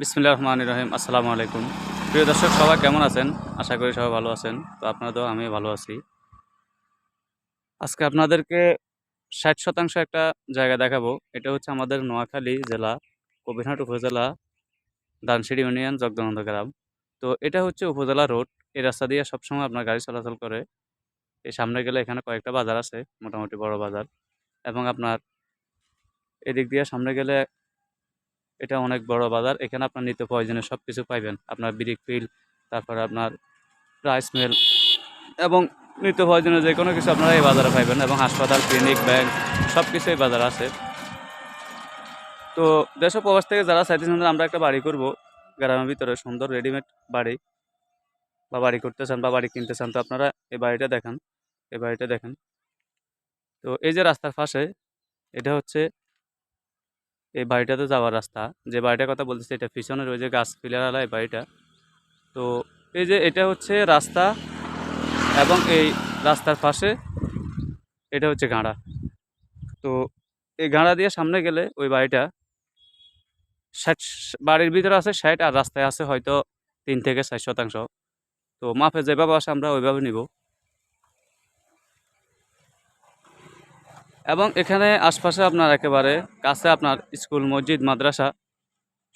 বিসমিল্লা রহমান রহিম, আসসালামু আলাইকুম। প্রিয় দর্শক, সবাই কেমন আছেন? আশা করি সবাই ভালো আছেন। তো আপনারা তো আমি ভালো আছি। আজকে আপনাদেরকে ষাট শতাংশ একটা জায়গা দেখাবো। এটা হচ্ছে আমাদের নোয়াখালী জেলা, কবিরহাট উপজেলা দানসিড়ি ইউনিয়ন, জগদানন্দ গ্রাম। তো এটা হচ্ছে উপজেলা রোড। এই রাস্তা দিয়ে সবসময় আপনার গাড়ি চলাচল করে। এই সামনে গেলে এখানে কয়েকটা বাজার আছে, মোটামুটি বড় বাজার। এবং আপনার এদিক দিয়ে সামনে গেলে এটা অনেক বড় বাজার। এখানে আপনার নিত্য প্রয়োজনীয় সব কিছু পাইবেন। আপনার ব্রিক ফিল, তারপরে আপনার রাইস মিল এবং নিত্য প্রয়োজনীয় যে কোনো কিছু আপনারা এই বাজারে পাইবেন এবং হাসপাতাল ক্লিনিক ব্যাংক সব কিছু এই বাজারে আছে। তো দেশ প্রবাস থেকে যারা চাইতেছেন আমরা একটা বাড়ি করব, গ্রামের ভিতরে সুন্দর রেডিমেড বাড়ি বা বাড়ি করতে চান বা বাড়ি কিনতে চান, তো আপনারা এই বাড়িটা দেখেন, এই বাড়িটা দেখেন। তো এই যে রাস্তার পাশে, এটা হচ্ছে এই বাড়িটাতে যাওয়ার রাস্তা। যে বাড়িটার কথা বলতেছি, এটা পিছনের ওই যে গাছ পিলারওয়ালা এই বাড়িটা। তো এই যে এটা হচ্ছে রাস্তা এবং এই রাস্তার পাশে এটা হচ্ছে গাঁড়া। তো এই গাঁড়া দিয়ে সামনে গেলে ওই বাড়িটা ষাট বাড়ির ভিতরে আছে ষাট আর রাস্তায় আছে হয়তো তিন থেকে ষাট শতাংশ। তো মাপে যেভাবে আসে আমরা ওইভাবে নিব। এবং এখানে আশপাশে আপনার একেবারে কাছে আপনার স্কুল, মসজিদ, মাদ্রাসা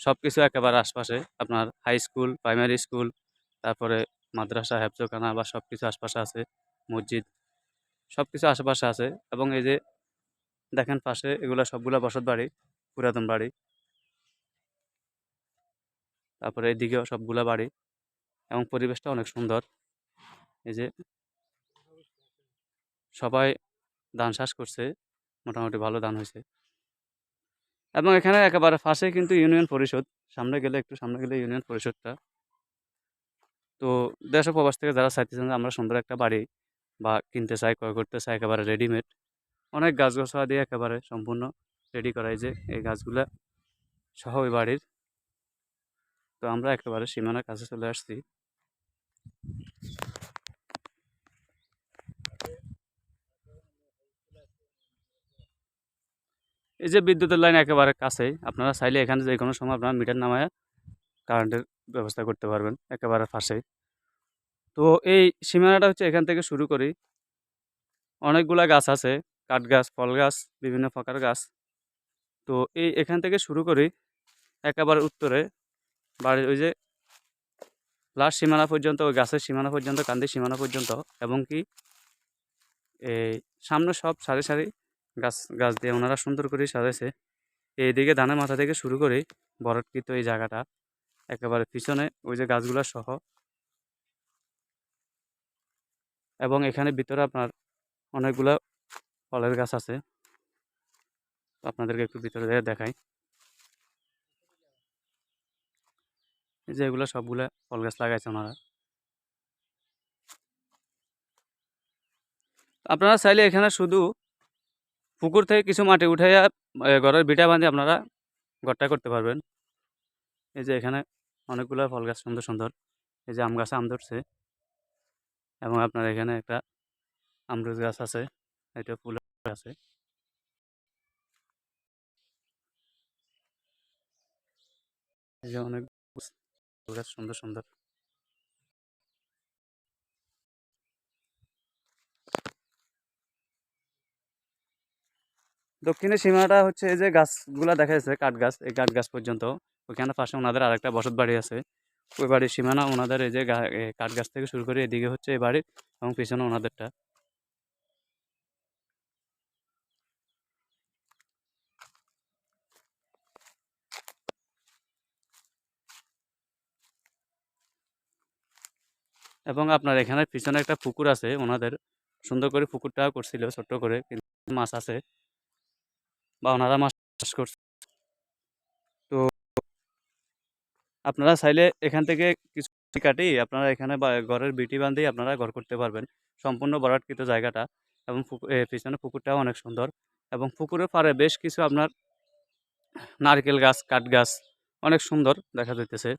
সব কিছু একেবারে আশপাশে। আপনার হাই স্কুল প্রাইমারি স্কুল তারপরে মাদ্রাসা, হেফজখানা বা সব কিছু আশপাশে আছে, মসজিদ সব কিছু আশেপাশে আছে। এবং এই যে দেখেন পাশে, এগুলো সবগুলো বসত বাড়ি, পুরাতন বাড়ি। তারপরে এদিকেও সবগুলো বাড়ি এবং পরিবেশটা অনেক সুন্দর। এই যে সবাই ধান চাষ করছে, মোটামুটি ভালো ধান হয়েছে। এবং এখানে একেবারে পাশে কিন্তু ইউনিয়ন পরিষদ, সামনে গেলে একটু সামনে গেলে ইউনিয়ন পরিষদটা। তো দেশ প্রবাস থেকে যারা চাইতেছেন আমরা সুন্দর একটা বাড়ি বা কিনতে চাই, ক্রয় করতে চাই, একেবারে রেডিমেড অনেক গাছ দিয়ে একেবারে সম্পূর্ণ রেডি করাই যে এই গাছগুলা সহ ওই বাড়ির। তো আমরা একেবারে সীমানার কাছে চলে আসছি। এই যে বিদ্যুতের লাইন একেবারে কাছেই, আপনারা চাইলে এখানে যে কোনো সময় আপনারা মিটার নামায় কারেন্টের ব্যবস্থা করতে পারবেন, একেবারে পাশেই। তো এই সীমানাটা হচ্ছে এখান থেকে শুরু করি। অনেকগুলা গাছ আছে কাঠ গাছ ফল গাছ বিভিন্ন প্রকার গাছ। তো এই এখান থেকে শুরু করি, একেবারে উত্তরে। বাড়ির ওই যে লাস্ট সীমানা পর্যন্ত, ওই গাছের সীমানা পর্যন্ত, কান্দির সীমানা পর্যন্ত, এবং কি এই সামনে সব সারি সারি গাছ গাছ দিয়ে ওনারা সুন্দর করে সাজাইছে। এইদিকে ধানের মাথা থেকে শুরু করে বরটকৃত এই জায়গাটা, একেবারে পিছনে ওই যে গাছগুলা সহ। এবং এখানে ভিতরে আপনার অনেকগুলো ফলের গাছ আছে। আপনাদেরকে একটু ভিতরে দেখাই। এই যে এগুলো সবগুলা ফল গাছ লাগাইছে ওনারা। আপনারা চাইলে এখানে শুধু পুকুর থেকে কিছু মাটি উঠাইয়া ঘরের বিটা বাঁধে আপনারা ঘরটা করতে পারবেন। এই যে এখানে অনেকগুলো ফল গাছ সুন্দর সুন্দর। এই যে আম গাছে আম ধরছে। এবং আপনার এখানে একটা আমরুদ গাছ আছে, এটা ফুল আছে। এই যে অনেক গাছ সুন্দর সুন্দর। দক্ষিণের সীমাটা হচ্ছে এই যে গাছগুলা দেখা যাচ্ছে কাঠ গাছ এই কাঠ গাছ পর্যন্ত। ওইখানে পাশে ওনাদের আরেকটা বসত বাড়ি আছে। ওই বাড়ির সীমানা ওনাদের এই যে কাঠ গাছ থেকে শুরু করে এদিকে হচ্ছে এই বাড়ির এবং পিছনে ওনাদেরটা। এবং আপনার এখানে পিছনে একটা পুকুর আছে ওনাদের। সুন্দর করে পুকুরটা করছিল, ছোট্ট করে, কিন্তু মাছ আছে। বা ওনারা মাছ চাষ করছে। তো আপনারা চাইলে এখান থেকে কিছু কাটি আপনারা এখানে ঘরের বিটি বান্ধেই আপনারা ঘর করতে পারবেন। সম্পূর্ণ বরাটকৃত জায়গাটা এবং পিছনে পুকুরটাও অনেক সুন্দর এবং পুকুরের পাড়ে বেশ কিছু আপনার নারকেল গাছ, কাঠ গাছ অনেক সুন্দর দেখা যাইতেছে।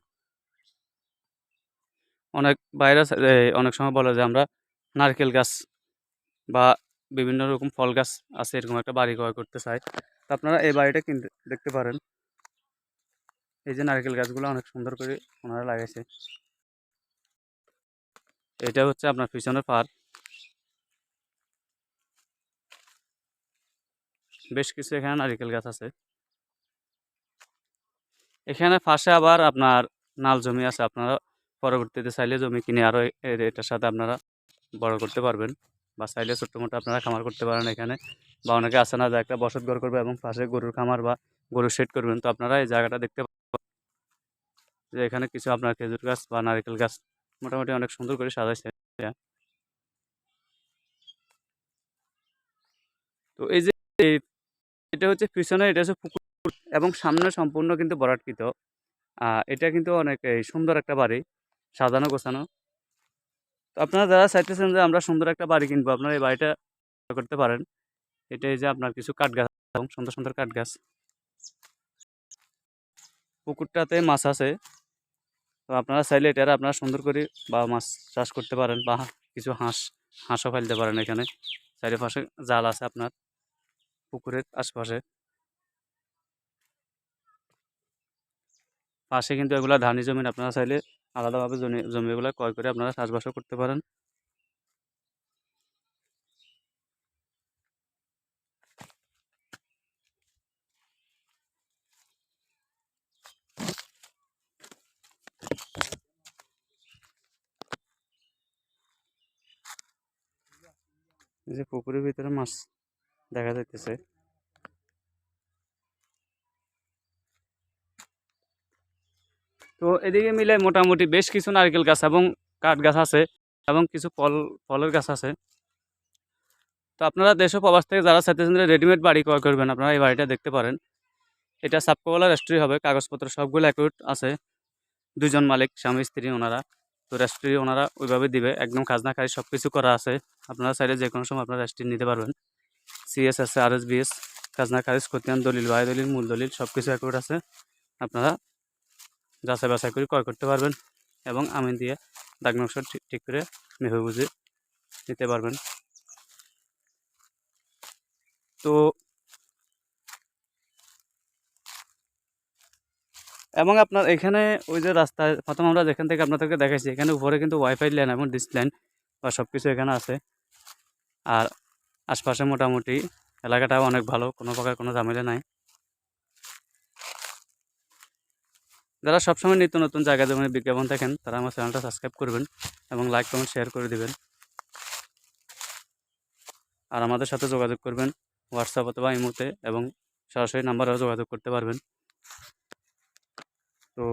অনেক বাইরে অনেক সময় বলে যে আমরা নারকেল গাছ বা বিভিন্ন রকম ফল গাছ আছে এরকম একটা বাড়ি ক্রয় করতে চাই। তো আপনারা এই বাড়িটা কিনতে, দেখতে পারেন। এই যে নারকেল গাছগুলো অনেক সুন্দর করে ওনারা লাগাইছে। এটা হচ্ছে আপনার পিছনের পার বেশ কিছু এখানে নারকেল গাছ আছে। এখানে পাশে আবার আপনার নাল জমি আছে। আপনারা পরবর্তীতে চাইলে জমি কিনে আরও এটার সাথে আপনারা বড় করতে পারবেন। বা চাইলে ছোট্ট মোটো আপনারা খামার করতে পারেন এখানে। বা অনেকে আছে না যে একটা বসত ঘর করবে এবং পাশে গরুর খামার বা গরুর শেড করবেন। তো আপনারা এই জায়গাটা দেখতে যে এখানে কিছু আপনার খেজুর গাছ বা নারকেল গাছ মোটামুটি অনেক সুন্দর করে সাজাইছে। তো এই যে এটা হচ্ছে পিছনে, এটা হচ্ছে পুকুর এবং সামনে সম্পূর্ণ কিন্তু বরাটকৃত। এটা কিন্তু অনেক সুন্দর একটা বাড়ি, সাজানো গোছানো। তো আপনারা যারা চাইতেছেন যে আমরা সুন্দর একটা বাড়ি কিনবো, আপনারা এই বাড়িটা করতে পারেন। এটা এই যে আপনার কিছু কাঠ গাছ এবং সুন্দর সুন্দর কাঠ গাছ পুকুরটাতে মাছ আছে। তো আপনারা চাইলে এটা আপনারা সুন্দর করে বা মাছ চাষ করতে পারেন বা কিছু হাঁস, হাঁসও ফেলতে পারেন এখানে। চারিপাশে জাল আছে আপনার পুকুরের আশপাশে। পাশে কিন্তু এগুলা ধানি জমিন, আপনারা চাইলে আলাদাভাবে জমি, জমিগুলো ক্রয় করে আপনারা চাষবাসও করতে পারেন। যে পুকুরের ভিতরে মাছ দেখা যাইতেছে। তো এদিকে মিলে মোটামুটি বেশ কিছু নারকেল গাছ এবং কাঠ গাছ আছে এবং কিছু ফল, ফলের গাছ আছে। তো আপনারা দেশ প্রবাস থেকে যারা যে রেডিমেড বাড়ি ক্রয় করবেন, আপনারা এই বাড়িটা দেখতে পারেন। এটা সাবকোলা রেস্ট্রি হবে, কাগজপত্র সবগুলো অ্যাকুরেট আছে। দুজন মালিক, স্বামী, স্ত্রী, ওনারা। তো রেস্ট্রি ওনারা ওইভাবে দিবে, একদম খাজনা খাই সব কিছু করা আছে। আপনারা সাইডে যে কোনো সময় আপনারা রেস্ট্রি নিতে পারবেন। সিএস আছে আর এস বিএস খাজনা খারিজ খতিয়ান দলিল বায়ু দলিল মূল দলিল সব কিছু অ্যাকুরেট আছে। আপনারা যাচাই বাছাই করে ক্রয় করতে পারবেন এবং আমিন দিয়ে দাগ নকশা ঠিক ঠিক করে মেহে বুঝে নিতে পারবেন। তো এবং আপনার এখানে ওই যে রাস্তায় প্রথম আমরা যেখান থেকে আপনাদেরকে দেখাইছি, এখানে উপরে কিন্তু ওয়াইফাই লাইন এবং ডিস লাইন বা সব কিছু এখানে আছে। আর আশপাশে মোটামুটি এলাকাটাও অনেক ভালো, কোনো প্রকার কোনো ঝামেলা নাই। যারা সবসময় নিত্য নতুন জায়গা যেমন বিজ্ঞাপন দেখেন, তারা আমার চ্যানেলটা সাবস্ক্রাইব করবেন এবং লাইক কমেন্ট শেয়ার করে দিবেন। আর আমাদের সাথে যোগাযোগ করবেন হোয়াটসঅ্যাপ অথবা ইমোতে এবং সরাসরি নাম্বারেও যোগাযোগ করতে পারবেন। তো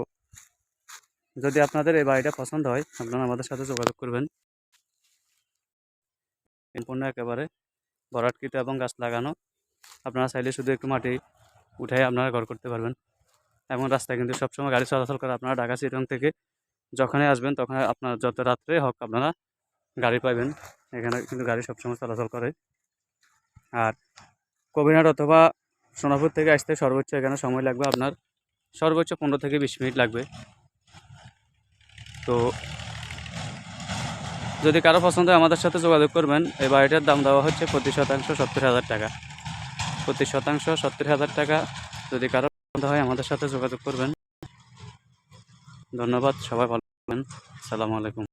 যদি আপনাদের এই বাড়িটা পছন্দ হয়, আপনারা আমাদের সাথে যোগাযোগ করবেন। সম্পূর্ণ একেবারে ভরাটকৃত এবং গাছ লাগানো। আপনারা চাইলে শুধু একটু মাটি উঠাই আপনারা ঘর করতে পারবেন। এবং রাস্তায় কিন্তু সবসময় গাড়ি চলাচল করে আপনারা ঢাকা চিটং থেকে যখনই আসবেন তখন আপনার যত রাত্রে হোক আপনারা গাড়ি পাবেন। এখানে কিন্তু গাড়ি সবসময় চলাচল করে। আর কবিরহাট অথবা সোনাপুর থেকে আসতে সর্বোচ্চ এখানে সময় লাগবে আপনার সর্বোচ্চ পনেরো থেকে বিশ মিনিট লাগবে। তো যদি কারও পছন্দ হয় আমাদের সাথে যোগাযোগ করবেন। এই বাড়িটার দাম দেওয়া হচ্ছে প্রতি শতাংশ সত্তর হাজার টাকা। প্রতি শতাংশ সত্তর হাজার টাকা। যদি কারও হয় আমাদের সাথে যোগাযোগ করবেন। ধন্যবাদ সবাই ভালো থাকবেন। সালামু আলাইকুম।